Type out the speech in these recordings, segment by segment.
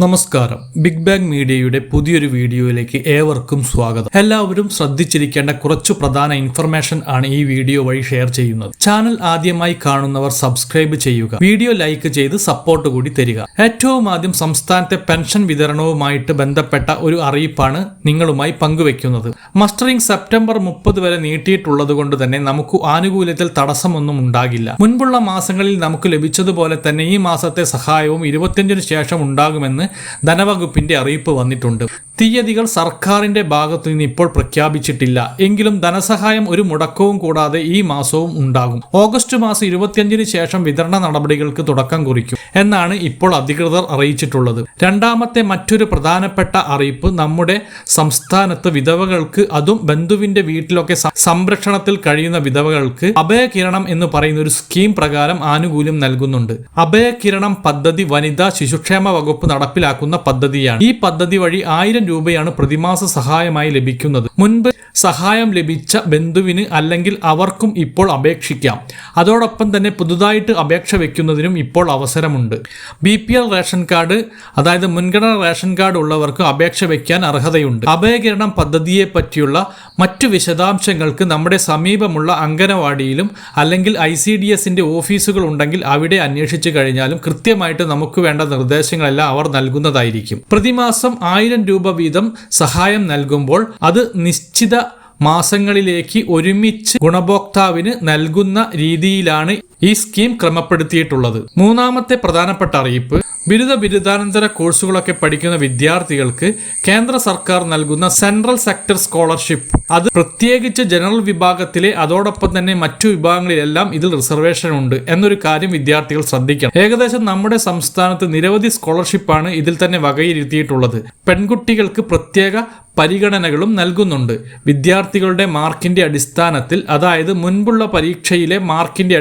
നമസ്കാരം. Big bang മീഡിയയുടെ പുതിയൊരു വീഡിയോയിലേക്ക് ഏവർക്കും സ്വാഗതം. എല്ലാവരും ശ്രദ്ധിച്ചിരിക്കേണ്ട കുറച്ചു പ്രധാന ഇൻഫർമേഷൻ ആണ് ഈ വീഡിയോ വഴി ഷെയർ ചെയ്യുന്നത്. ചാനൽ ആദ്യമായി കാണുന്നവർ സബ്സ്ക്രൈബ് ചെയ്യുക. വീഡിയോ ലൈക്ക് ചെയ്ത് സപ്പോർട്ട് കൂടി തരിക. ഏറ്റവും ആദ്യം സംസ്ഥാനത്തെ പെൻഷൻ വിതരണവുമായിട്ട് ബന്ധപ്പെട്ട ഒരു അറിയിപ്പാണ് നിങ്ങളുമായി പങ്കുവെക്കുന്നത്. മസ്റ്ററിംഗ് സെപ്റ്റംബർ മുപ്പത് വരെ നീട്ടിയിട്ടുള്ളത് കൊണ്ട് തന്നെ നമുക്ക് ആനുകൂല്യത്തിൽ തടസ്സമൊന്നും ഉണ്ടാകില്ല. മുൻപുള്ള മാസങ്ങളിൽ നമുക്ക് ലഭിച്ചതുപോലെ തന്നെ ഈ മാസത്തെ സഹായവും ഇരുപത്തിയഞ്ചിന് ശേഷം ഉണ്ടാകുമെന്ന് ധനവകുപ്പിന്റെ അറിയിപ്പ് വന്നിട്ടുണ്ട്. തീയതികൾ സർക്കാരിന്റെ ഭാഗത്തു നിന്ന് ഇപ്പോൾ പ്രഖ്യാപിച്ചിട്ടില്ല. എങ്കിലും ധനസഹായം ഒരു മുടക്കവും കൂടാതെ ഈ മാസവും ഉണ്ടാകും. ഓഗസ്റ്റ് മാസം ഇരുപത്തിയഞ്ചിന് ശേഷം വിതരണ നടപടികൾക്ക് തുടക്കം കുറിക്കും എന്നാണ് ഇപ്പോൾ അധികൃതർ അറിയിച്ചിട്ടുള്ളത്. രണ്ടാമത്തെ മറ്റൊരു പ്രധാനപ്പെട്ട അറിയിപ്പ് നമ്മുടെ സംസ്ഥാനത്ത് വിധവകൾക്ക് അതും ബന്ധുവിന്റെ വീട്ടിലൊക്കെ സംരക്ഷണത്തിൽ കഴിയുന്ന വിധവകൾക്ക് അഭയകിരണം എന്ന് പറയുന്ന ഒരു സ്കീം പ്രകാരം ആനുകൂല്യം നൽകുന്നുണ്ട്. അഭയകിരണം പദ്ധതി വനിതാ ശിശുക്ഷേമ വകുപ്പ് നടപ്പിലാക്കുന്ന പദ്ധതിയാണ്. ഈ പദ്ധതി വഴി ആയിരം രൂപയാണ് പ്രതിമാസ സഹായമായി ലഭിക്കുന്നത്. മുൻപ് സഹായം ലഭിച്ച ബന്ധുവിന് അല്ലെങ്കിൽ അവർക്കും ഇപ്പോൾ അപേക്ഷിക്കാം. അതോടൊപ്പം തന്നെ പുതുതായിട്ട് അപേക്ഷ വയ്ക്കുന്നതിനും ഇപ്പോൾ അവസരമുണ്ട്. B P L ration card അതായത് മുൻഗണന റേഷൻ കാർഡ് ഉള്ളവർക്ക് അപേക്ഷ വയ്ക്കാൻ അർഹതയുണ്ട്. അഭയകിരണം പദ്ധതിയെ പറ്റിയുള്ള മറ്റു വിശദാംശങ്ങൾക്ക് നമ്മുടെ സമീപമുള്ള അംഗനവാടിയിലും അല്ലെങ്കിൽ ഐ സി ഡി എസിന്റെ ഓഫീസുകൾ ഉണ്ടെങ്കിൽ അവിടെ അന്വേഷിച്ചു കഴിഞ്ഞാലും കൃത്യമായിട്ട് നമുക്ക് വേണ്ട നിർദ്ദേശങ്ങളെല്ലാം അവർ നൽകുന്നതായിരിക്കും. പ്രതിമാസം ആയിരം രൂപ വീതം സഹായം നൽകുമ്പോൾ അത് നിശ്ചിത മാസങ്ങളിലേക്ക് ഒരുമിച്ച് ഗുണഭോക്താവിന് നൽകുന്ന രീതിയിലാണ് ഈ സ്കീം ക്രമപ്പെടുത്തിയിട്ടുള്ളത്. മൂന്നാമത്തെ പ്രധാനപ്പെട്ട അറിയിപ്പ് ബിരുദ ബിരുദാനന്തര കോഴ്സുകളൊക്കെ പഠിക്കുന്ന വിദ്യാർത്ഥികൾക്ക് കേന്ദ്ര സർക്കാർ നൽകുന്ന സെൻട്രൽ സെക്ടർ സ്കോളർഷിപ്പ്. അത് പ്രത്യേകിച്ച് ജനറൽ വിഭാഗത്തിലെ അതോടൊപ്പം തന്നെ മറ്റു വിഭാഗങ്ങളിലെല്ലാം ഇതിൽ റിസർവേഷൻ ഉണ്ട് എന്നൊരു കാര്യം വിദ്യാർത്ഥികൾ ശ്രദ്ധിക്കണം. ഏകദേശം നമ്മുടെ സംസ്ഥാനത്ത് നിരവധി സ്കോളർഷിപ്പാണ് ഇതിൽ തന്നെ വകയിരുത്തിയിട്ടുള്ളത്. പെൺകുട്ടികൾക്ക് പ്രത്യേക പരിഗണനകളും നൽകുന്നുണ്ട്. വിദ്യാർത്ഥികളുടെ മാർക്കിന്റെ അടിസ്ഥാനത്തിൽ അതായത് മുൻപുള്ള പരീക്ഷയിലെ മാർക്കിന്റെ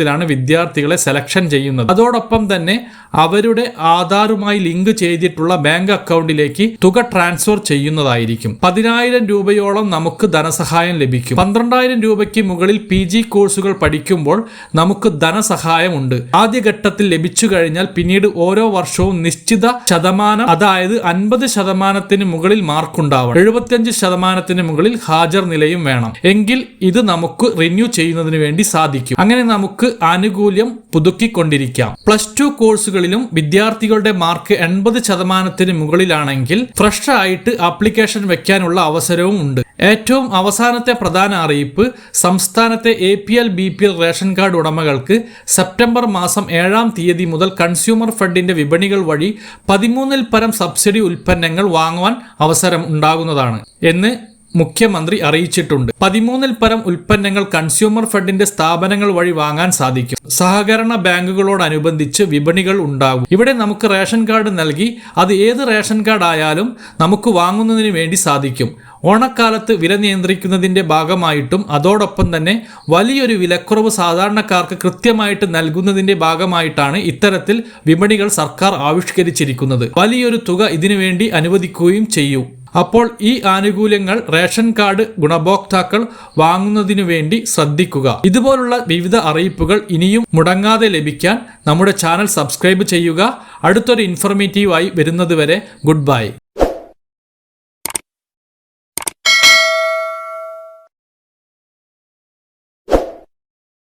അടിസ്ഥാനത്തിലാണ് വിദ്യാർത്ഥികളെ സെലക്ഷൻ ചെയ്യുന്നത്. അതോടൊപ്പം തന്നെ അവരുടെ ആധാറുമായി ലിങ്ക് ചെയ്തിട്ടുള്ള ബാങ്ക് അക്കൗണ്ടിലേക്ക് തുക ട്രാൻസ്ഫർ ചെയ്യുന്നതായിരിക്കും. പതിനായിരം രൂപയോളം നമുക്ക് ധനസഹായം ലഭിക്കും. പന്ത്രണ്ടായിരം രൂപയ്ക്ക് മുകളിൽ പി ജി കോഴ്സുകൾ പഠിക്കുമ്പോൾ നമുക്ക് ധനസഹായമുണ്ട് ആദ്യഘട്ടത്തിൽ ലഭിച്ചു കഴിഞ്ഞാൽ പിന്നീട് ഓരോ വർഷവും നിശ്ചിത ശതമാനം അതായത് അൻപത് ശതമാനത്തിന് മുകളിൽ മാർക്കുണ്ടാവണം എഴുപത്തിയഞ്ച് ശതമാനത്തിന് മുകളിൽ ഹാജർ നിലയും വേണം. എങ്കിൽ ഇത് നമുക്ക് റിന്യൂ ചെയ്യുന്നതിന് വേണ്ടി സാധിക്കും. അങ്ങനെ നമുക്ക് ആനുകൂല്യം പുതുക്കിക്കൊണ്ടിരിക്കാം. പ്ലസ് ടു കോഴ്സുകളിലും വിദ്യാർത്ഥികളുടെ മാർക്ക് എൺപത് ശതമാനത്തിന് മുകളിലാണെങ്കിൽ ഫ്രഷ് ആയിട്ട് ആപ്ലിക്കേഷൻ വെക്കാനുള്ള അവസരവും ഉണ്ട്. ഏറ്റവും അവസാനത്തെ പ്രധാന അറിയിപ്പ് സംസ്ഥാനത്തെ A P L B P L ration card ഉടമകൾക്ക് സെപ്റ്റംബർ മാസം ഏഴാം തീയതി മുതൽ കൺസ്യൂമർ ഫണ്ടിന്റെ വിപണികൾ വഴി പതിമൂന്നിൽ പരം സബ്സിഡി ഉൽപ്പന്നങ്ങൾ വാങ്ങുവാൻ അവസരം ഉണ്ടാകുന്നതാണ്. എന്ന് മുഖ്യമന്ത്രി അറിയിച്ചിട്ടുണ്ട്. പതിമൂന്നിൽ പരം ഉൽപ്പന്നങ്ങൾ കൺസ്യൂമർ ഫെഡിന്റെ സ്ഥാപനങ്ങൾ വഴി വാങ്ങാൻ സാധിക്കും. സഹകരണ ബാങ്കുകളോടനുബന്ധിച്ച് വിപണികൾ ഉണ്ടാകും. ഇവിടെ നമുക്ക് റേഷൻ കാർഡ് നൽകി അത് ഏത് റേഷൻ കാർഡ് ആയാലും നമുക്ക് വാങ്ങുന്നതിന് വേണ്ടി സാധിക്കും. ഓണക്കാലത്ത് വില നിയന്ത്രിക്കുന്നതിന്റെ ഭാഗമായിട്ടും അതോടൊപ്പം തന്നെ വലിയൊരു വിലക്കുറവ് സാധാരണക്കാർക്ക് കൃത്യമായിട്ട് നൽകുന്നതിന്റെ ഭാഗമായിട്ടാണ് ഇത്തരത്തിൽ വിപണികൾ സർക്കാർ ആവിഷ്കരിച്ചിരിക്കുന്നത്. വലിയൊരു തുക ഇതിനുവേണ്ടി അനുവദിക്കുകയും ചെയ്യും. അപ്പോൾ ഈ ആനുകൂല്യങ്ങൾ റേഷൻ കാർഡ് ഗുണഭോക്താക്കൾ വാങ്ങുന്നതിനു വേണ്ടി ശ്രദ്ധിക്കുക. ഇതുപോലുള്ള വിവിധ അറിയിപ്പുകൾ ഇനിയും മുടങ്ങാതെ ലഭിക്കാൻ നമ്മുടെ ചാനൽ സബ്സ്ക്രൈബ് ചെയ്യുക. അടുത്തൊരു ഇൻഫർമേറ്റീവായി വരുന്നതുവരെ ഗുഡ് ബൈ.